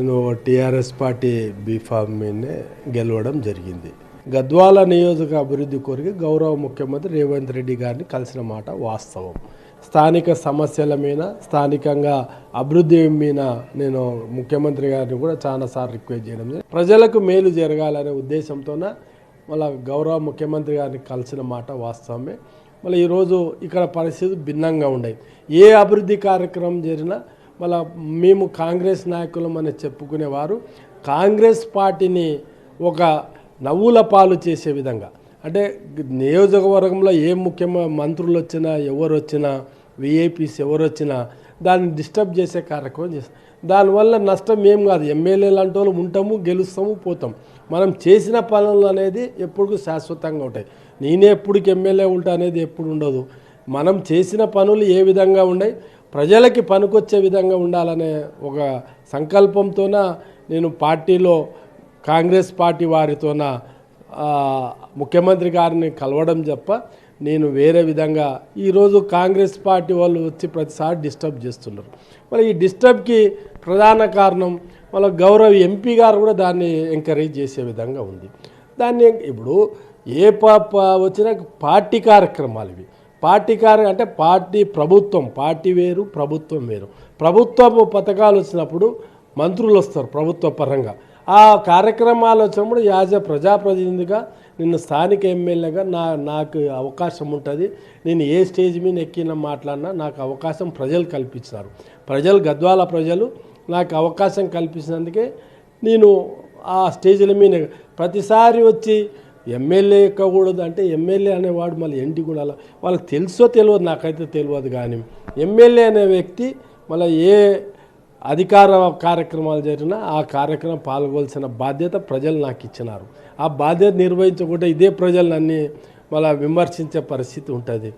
నేను TRS party B form మీదనే గెలవడం జరిగింది. గద్వాల నియోజక అభివృద్ధి కోరిక గౌరవ ముఖ్యమంత్రి రేవంత్ రెడ్డి గారిని కలిసిన మాట వాస్తవం. స్థానిక సమస్యల మీద స్థానికంగా అభివృద్ధి మీద నేను ముఖ్యమంత్రి గారిని కూడా చాలాసార్లు రిక్వెస్ట్ చేయడం జరిగింది. ప్రజలకు మేలు జరగాలనే ఉద్దేశంతోన మళ్ళీ గౌరవ ముఖ్యమంత్రి గారిని కలిసిన మాట వాస్తవమే. మళ్ళీ ఈరోజు ఇక్కడ పరిస్థితి భిన్నంగా ఉండేది ఏ అభివృద్ధి కార్యక్రమం జరిగినా మళ్ళా మేము కాంగ్రెస్ నాయకులం అని చెప్పుకునేవారు. కాంగ్రెస్ పార్టీని ఒక నవ్వుల పాలు చేసే విధంగా. అంటే నియోజకవర్గంలో ఏ ముఖ్యమైన మంత్రులు వచ్చినా ఎవరు వచ్చినా విఐపీస్ ఎవరు వచ్చినా దాన్ని డిస్టర్బ్ చేసే కార్యక్రమం చేస్తాం. దానివల్ల నష్టం ఏం కాదు. ఎమ్మెల్యే లాంటి వాళ్ళు ఉంటాము గెలుస్తాము పోతాం. మనం చేసిన పనులు అనేది ఎప్పుడు శాశ్వతంగా ఉంటాయి. నేనే ఎప్పుడు ఎమ్మెల్యే ఉంటా అనేది ఎప్పుడు ఉండదు. మనం చేసిన పనులు ఏ విధంగా ఉన్నాయి? ప్రజలకి పనికొచ్చే విధంగా ఉండాలనే ఒక సంకల్పంతోన నేను పార్టీలో కాంగ్రెస్ పార్టీ వారితోన ముఖ్యమంత్రి గారిని కలవడం తప్ప నేను వేరే విధంగా ఈరోజు కాంగ్రెస్ పార్టీ వాళ్ళు వచ్చి ప్రతిసారి డిస్టర్బ్ చేస్తున్నారు. మరి ఈ డిస్టర్బ్కి ప్రధాన కారణం వాళ్ళ గౌరవ ఎంపీ గారు కూడా దాన్ని ఎంకరేజ్ చేసే విధంగా ఉంది. దాన్ని ఇప్పుడు ఏ పాప వచ్చినా పార్టీ కార్యక్రమాలు ఇవి. పార్టీ కార్య అంటే పార్టీ ప్రభుత్వం పార్టీ వేరు ప్రభుత్వం వేరు. ప్రభుత్వపు పథకాలు వచ్చినప్పుడు మంత్రులు వస్తారు ప్రభుత్వ పరంగా. ఆ కార్యక్రమాలు వచ్చినప్పుడు యాజ్ ఎ ప్రజాప్రతినిధిగా నిన్ను స్థానిక ఎమ్మెల్యేగా నా నాకు అవకాశం ఉంటుంది. నేను ఏ స్టేజ్ మీద ఎక్కిన మాట్లాడినా నాకు అవకాశం ప్రజలు కల్పించారు ప్రజలు గద్వాల ప్రజలు నాకు అవకాశం కల్పించినందుకే నేను ఆ స్టేజ్ల మీద ప్రతిసారి వచ్చి ఎమ్మెల్యే ఎక్కకూడదు అంటే ఎమ్మెల్యే అనేవాడు మళ్ళీ ఎండి కూడా వాళ్ళకి తెలుసో తెలియదు నాకైతే తెలియదు కానీ ఎమ్మెల్యే అనే వ్యక్తి మళ్ళీ ఏ అధికార కార్యక్రమాలు జరిగినా ఆ కార్యక్రమం పాల్గొల్సిన బాధ్యత ప్రజలు నాకు ఇచ్చినారు. ఆ బాధ్యత నిర్వహించకుండా ఇదే ప్రజలు అన్నీ మళ్ళీ విమర్శించే పరిస్థితి ఉంటుంది.